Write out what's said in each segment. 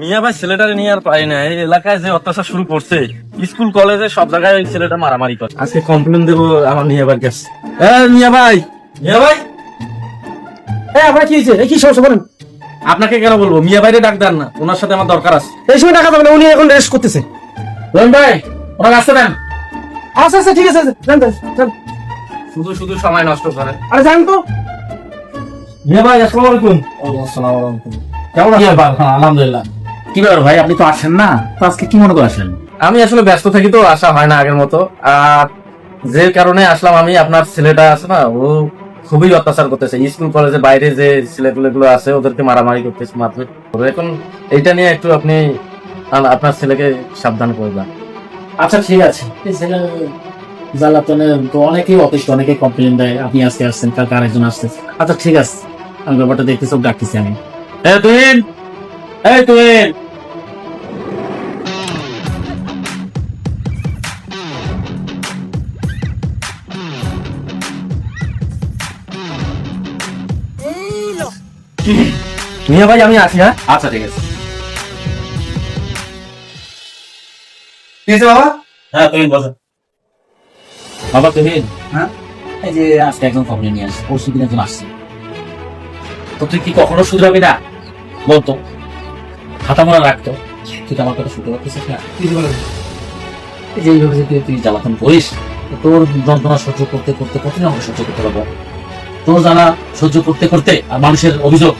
মিয়া ভাই ছেলেটারে নিয়ে আর পাই না এই এলাকায় যে অত্যাচার শুরু করছে স্কুল কলেজে সব জায়গায় ওই ছেলেটা মারামারি করে। আজকে কমপ্লেন দেবো আমার মিয়া ভাইয়ের কাছে। এ মিয়া ভাই! মিয়া ভাই! হ্যাঁ আপনার কি হয়েছে? এই কি সমস্যা বলেন? আপনাকে কেন বলব? মিয়া ভাইরে ডাক দেন না ওনার সাথে আমার দরকার আছে। এই সময় টাকা যাবে না উনি এখন রেস্ট করতেছে। রহিম ভাই ওনার আসতে দেন। আচ্ছা আচ্ছা ঠিক আছে আচ্ছা, যান যান, যান শুধু শুধু সময় নষ্ট করেন আরে যান তো। মিয়া ভাই আসসালামু আলাইকুম। কেমন আছেন? আলহামদুলিল্লাহ। কি ব্যাপার ভাই আপনি তো আসেন না? তো আজকে কি মনে করে আসেন আমি আসলে ব্যস্ত থাকি তো আসা হয় না আগের মতো। আর যে কারণে আসলাম আমি আপনার ছেলেটা আছে না ও খুবই অত্যাচার করতেছে। স্কুল কলেজের বাইরে যে ছেলেগুলো গুলো আছে ওদেরকে মারামারি করতেছে মারপিট এখন এইটা নিয়ে একটু আপনি আপনার ছেলেকে সাবধান করবেন আচ্ছা ঠিক আছে। ছেলে জ্বালাতনে তো অনেকেই অতিষ্ঠ অনেকেই কমপ্লেন দেয় আপনি আজকে আসছেন কালকে আরেকজন আসছে। আচ্ছা ঠিক আছে। আমি ব্যাপারটা দেখতে সব ডাকতেছি আমি। এই তুহিন! এই তুহিন! মিয়া ভাই আমি আছি হ্যাঁ? আচ্ছা ঠিক আছে। ঠিক আছে বাবা? হ্যাঁ বসো। বাবা তুহিন। হ্যাঁ? এই যে আজকে একজন কমপ্লেন নিয়ে আসছে পরশু দিন একজন আসছে। তো তুই কি কখনো শুধরাবি না? বলতো। হাতা মোড়া রাখতো। তুই আমার কথা না। এইভাবে যদি তুই জ্বালাতন করিস তোর যন্ত্রণা সহ্য করতে করতে কতদিন আমরা সহ্য করতে পারব তোর জানা সহ্য করতে করতে আর মানুষের অভিযোগ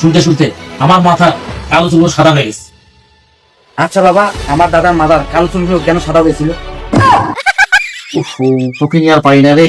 শুনতে শুনতে আমার মাথা কালো চুলো সাদা হয়ে গেছে। আচ্ছা বাবা আমার দাদার মাদার কালো চুলগুলো কেন সাদা হয়েছিল? চোখে নিয়ে আর পারি না রে।